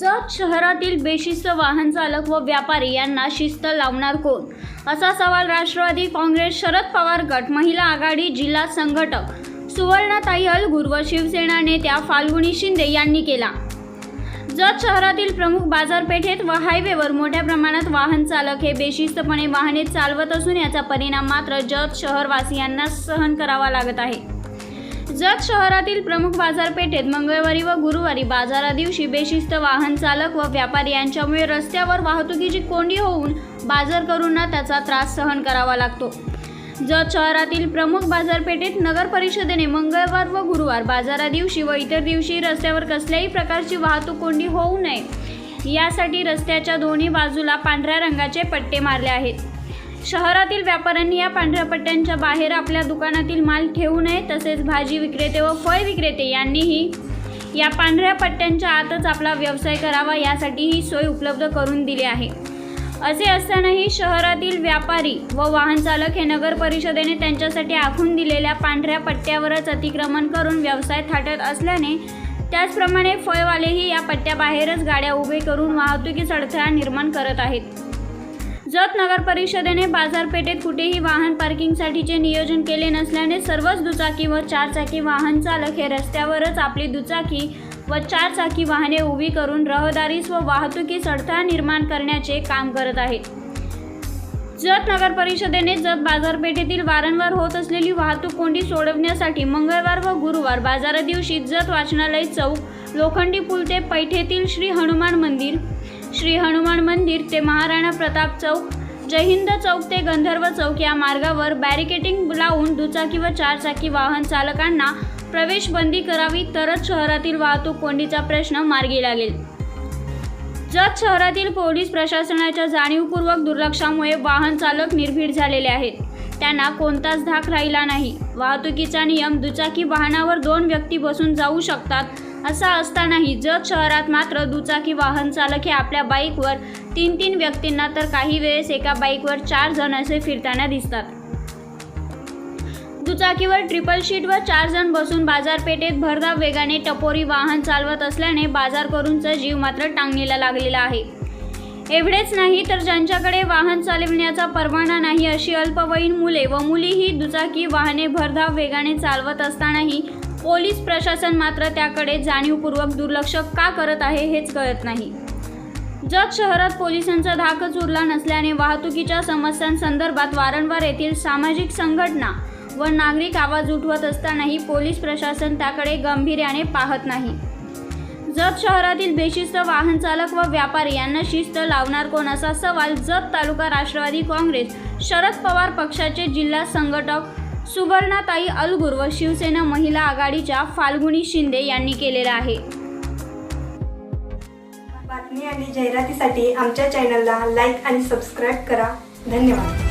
जत शहरातील बेशिस्त वाहन चालक व व्यापारी यांना शिस्त लावणार कोण? असा सवाल राष्ट्रवादी काँग्रेस शरद पवार गट महिला आघाडी जिल्हा संघटक सुवर्णताई अलगुर व शिवसेना नेत्या फाल्गुनी शिंदे यांनी केला. जत शहरातील प्रमुख बाजारपेठेत व हायवेवर मोठ्या प्रमाणात वाहन चालक हे बेशिस्तपणे वाहने चालवत असून याचा परिणाम मात्र जत शहरवासियांना सहन करावा लागत आहे. जत शहरातील प्रमुख बाजारपेठेत मंगळवारी व गुरुवारी बाजारा दिवशी बेशिस्त वाहन चालक व व्यापारी यांच्यामुळे रस्त्यावर वाहतुकीची कोंडी होऊन बाजार करूंना त्याचा त्रास सहन करावा लागतो. जत शहरातील प्रमुख बाजारपेठेत नगर परिषदेने मंगळवार व गुरुवार बाजारा दिवशी व इतर दिवशी रस्त्यावर कसल्याही प्रकारची वाहतूक कोंडी होऊ नये. यासाठी रस्त्याच्या दोन्ही बाजूला पांढऱ्या रंगाचे पट्टे मारले आहेत. शहरातील व्यापाऱ्यांनी या पांढऱ्या पट्ट्यांच्या बाहेर आपल्या दुकानातील माल ठेवू नये तसेच भाजी विक्रेते व फळ विक्रेते यांनीही या पांढऱ्या पट्ट्यांच्या आतच आपला व्यवसाय करावा यासाठी ही सोय उपलब्ध करून दिली आहे. असे असतानाही शहरातील व्यापारी व वाहन चालक हे नगर परिषदेने त्यांच्यासाठी आखून दिलेल्या पांढऱ्या पट्ट्यावरच अतिक्रमण करून व्यवसाय थाटत असल्याने त्याचप्रमाणे फळवालेही या पट्ट्याबाहेरच गाड्या उभे करून वाहतुकीस अडथळा निर्माण करत आहेत. जत नगर परिषदेने बाजारपेठेत कुठेही वाहन पार्किंगसाठीचे नियोजन केले नसल्याने सर्वच दुचाकी व चारचाकी वाहन चालक हे रस्त्यावरच आपली दुचाकी व चारचाकी वाहने उभी करून रहदारीस व वाहतुकीस अडथळा निर्माण करण्याचे काम करत आहेत. जत नगर परिषदेने जत बाजारपेठेतील वारंवार होत असलेली वाहतूक कोंडी सोडवण्यासाठी मंगळवार व गुरुवार बाजारा दिवशी जत वाचनालय चौक लोखंडी पुल ते पैठेतील श्री हनुमान मंदिर श्री हनुमान मंदिर ते महाराणा प्रताप चौक जयहिंद चौक ते गंधर्व चौक या मार्गावर बॅरिकेटिंग लावून दुचाकी व चारचाकी वाहन चालकांना प्रवेश बंदी करावी तरच शहरातील वाहतूक कोंडीचा प्रश्न मार्गी लागेल. जत शहरातील पोलीस प्रशासनाच्या जाणीवपूर्वक दुर्लक्षामुळे वाहन चालक निर्भीड झालेले आहेत. त्यांना कोणताच धाक राहिला नाही. वाहतुकीचा नियम दुचाकी वाहनावर दोन व्यक्ती बसून जाऊ शकतात असा असतानाही जत शहरात मात्र दुचाकी वाहन चालक हे आपल्या बाईकवर तीन तीन व्यक्तींना तर काही वेळेस एका बाईकवर चार जण असे फिरताना दिसतात. दुचाकीवर ट्रिपल शीटवर चार जण बसून बाजारपेठेत भरधाव वेगाने टपोरी वाहन चालवत असल्याने बाजार करूनचा जीव मात्र टांगणीला लागलेला आहे. एवढेच नाही तर ज्यांच्याकडे वाहन चालविण्याचा परवाना नाही अशी अल्पवयीन मुले व मुलीही दुचाकी वाहने भरधाव वेगाने चालवत असतानाही पोलीस प्रशासन मात्र त्याकडे जाणीवपूर्वक दुर्लक्ष का करत आहे हेच कळत नाही. जत शहरात पोलिसांचा धाकच उरला नसल्याने वाहतुकीच्या समस्यांसंदर्भात वारंवार येथील सामाजिक संघटना व नागरिक आवाज उठवत असतानाही पोलीस प्रशासन त्याकडे गंभीर्याने पाहत नाही. जत शहरातील बेशिस्त वाहन चालक व व्यापारी यांना शिस्त लावणार कोण असा सवाल जत तालुका राष्ट्रवादी काँग्रेस शरद पवार पक्षाचे जिल्हा संघटक सुवर्णाताई अलगुर व शिवसेना महिला आघाडीच्या फाल्गुनी शिंदे यांनी केलेला आहे. बातमी आणि जाहिरातीसाठी आमच्या चॅनलला लाईक आणि सबस्क्राईब करा. धन्यवाद.